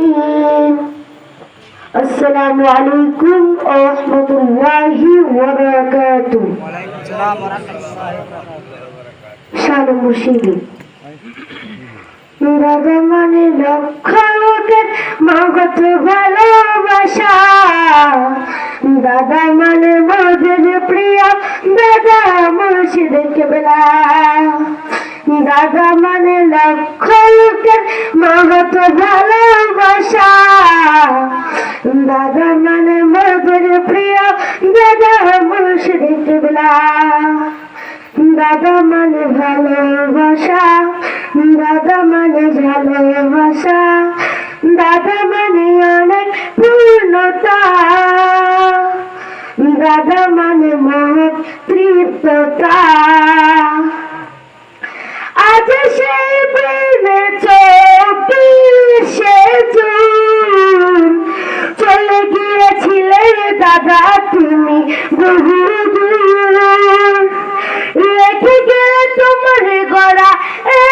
الرحيم السلام عليكم ورحمة الله وبركاته শান মুর্শিদি দাদা মানে লক্ষ লোকের মগত ভালোবাসা দাদা মানে মদের প্রিয় দাদা মুর্শিদ কেবলা দাদা মানে লক্ষ লোকের মগত ভালোবাসা। দাদা মানে মদের প্রিয় দাদা মুর্শিদ কেবলা। দাদা মানে ভালোবাসা দাদা মানে ভালোবাসা দাদা মানে অনেক পূর্ণতা। দাদা মানে মহৎ তৃপ্ততা। দাদা তুমি বহু রেখে গেলে তোমার গড়া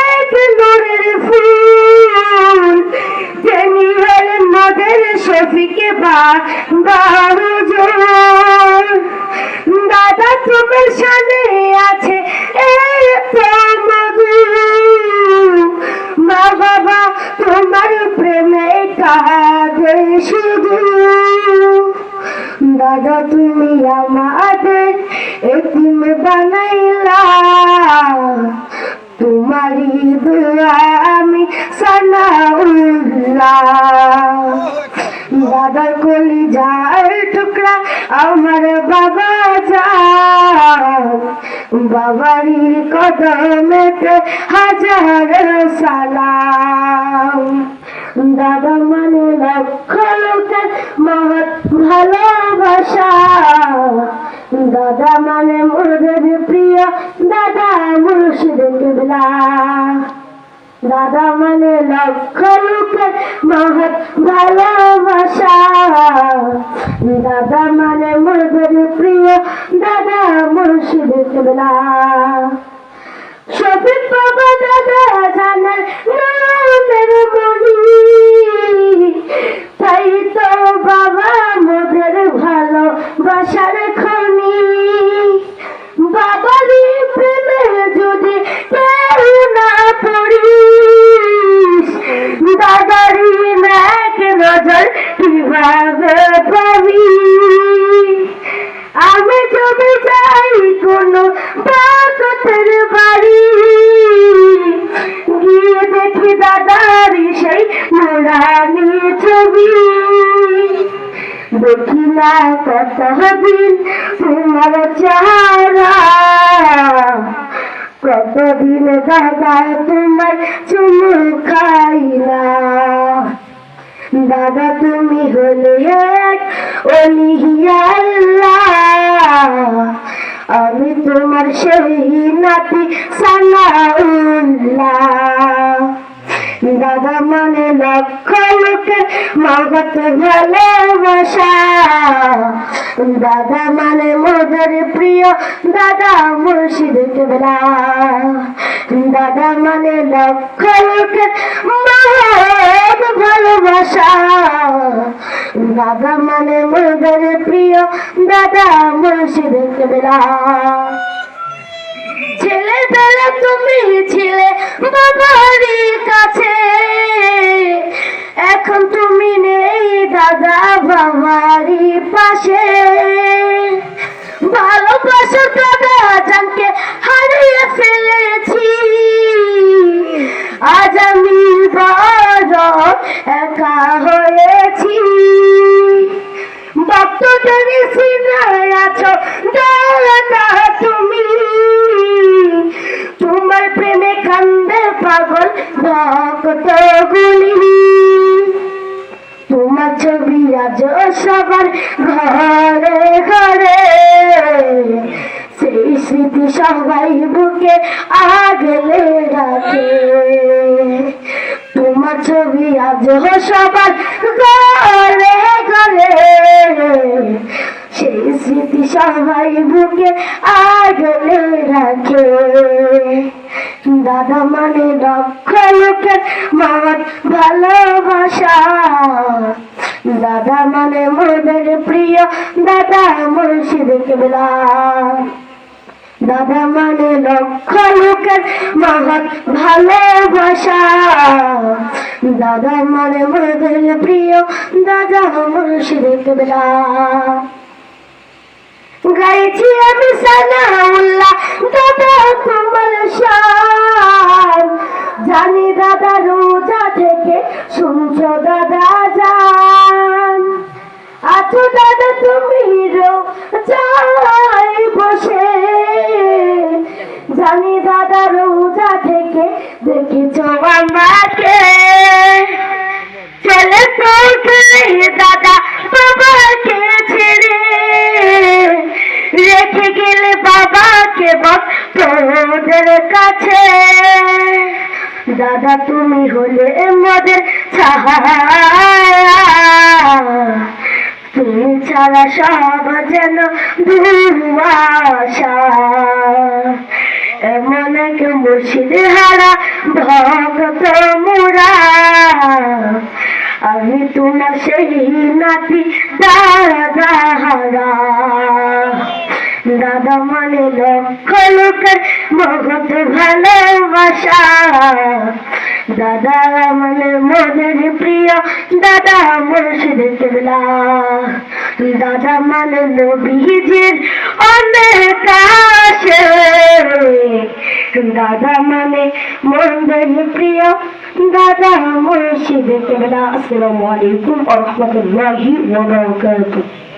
এক নূরের ফুল। তেমনি হলেন মদের শফিকে বা বারো দাদা তোমার শুধু দাদা তুমি আমাদের এতিম বানাইলা। তোমারই দোয়া আমি সানাউল্লাহ। দাদার কলি যার টুকরা আমার বাবা যান বাবারই কদমেতে হাজার সালাম। দাদা মানে লক্ষ লোকের মহৎ ভালোবাসা। দাদা মানে মোদের প্রিয়, দাদা মুর্শিদ কেবলা। দাদা মানে লক্ষ লোকের মহৎ ভালোবাসা। দাদা মানে মোদের প্রিয়, দাদা মুর্শিদ কেবলা। শফিক বাবা দাদা জানার নামের মনি তাই তো বাবা মোদের ভালো বাসার খনি। বাবারই প্রেমে যদি না পড়িস দাদারই এক নজর কীভাবে পাবি? আমি যদি যাই কোনো বাকতের বাড়ি, গিয়ে দেখি দাদার সেই নুরানি দেখি না কতদিন তোমার চারা কতদিন দাদা তোমার চুমু খাই না দাদা তুমি হলে এক আল্লাহ আমি তোমার সেই নাতি সানাউল্লাহ। দাদা মানে লক্ষ লোকের মগত ভালোবাসা দাদা মানে মোদের প্রিয় দাদা মুর্শিদ কেবলা। দাদা মানে লক্ষ লোকের মহৎ ভালোবাসা। দাদা মানে মোদের প্রিয় দাদা মুর্শিদ কেবলা। ছেলেবেলা তুমি ছিলে বাবারই কাছে। এখন তুমি নেই দাদা বাবারই পাশে। ভালোবাসো দাদা জানকে হারিয়ে ফেলেছি। আজ আমি বড় একা হয়েছি। ভক্তদের সিনায় আছো দাদা কান্দে পাগল ভক্তগুলি তোমার ছবি আজ সবার ঘরে ঘরে। সেই স্মৃতি সবাই বুকে আগলে রাখে। তোমার ছবি আজ সবার ঘরে ঘরে। সেই স্মৃতি সবাই বুকে আগলে রাখে। দাদা মানে লক্ষ লোকের মামার ভালোবাসা। দাদা মানে মোদের প্রিয়, দাদা মুর্শিদ কেবলা। দাদা মানে লক্ষ লোকের মহৎ ভালোবাসা। দাদা মানে মোদের প্রিয়, দাদা মুর্শিদ কেবলা। গাইছি আমি সানাউল্লাহ দাদা তোমার শান শুনছো দাদা যান আছো দাদা তুমি রোজায় বসে। জানি দাদা রোজা থেকে দেখেছ আমাকে। চলে তো দাদা বাবাকে ছেড়ে। রেখে গেলে বাবাকে বক তোদের কাছে। দাদা, তুমি হলে মোদের তুমি ছাড়া সব যেন এমন এক মুর্শিদ হারা ভক্ত মোরা। আমি তোমার সেই নাতি দাদা হারা। দাদা মানে লোকের মহৎ ভালোবাসা। দাদা মানে মনের প্রিয় দাদা মুর্শিদ কেবলা। দাদা মানে নবীজির অনেক আসে দাদা মানে মনের প্রিয় দাদা মুর্শিদ কেবলা। আসসালামু আলাইকুম ওয়া রাহমাতুল্লাহি ওয়া বারাকাতুহু।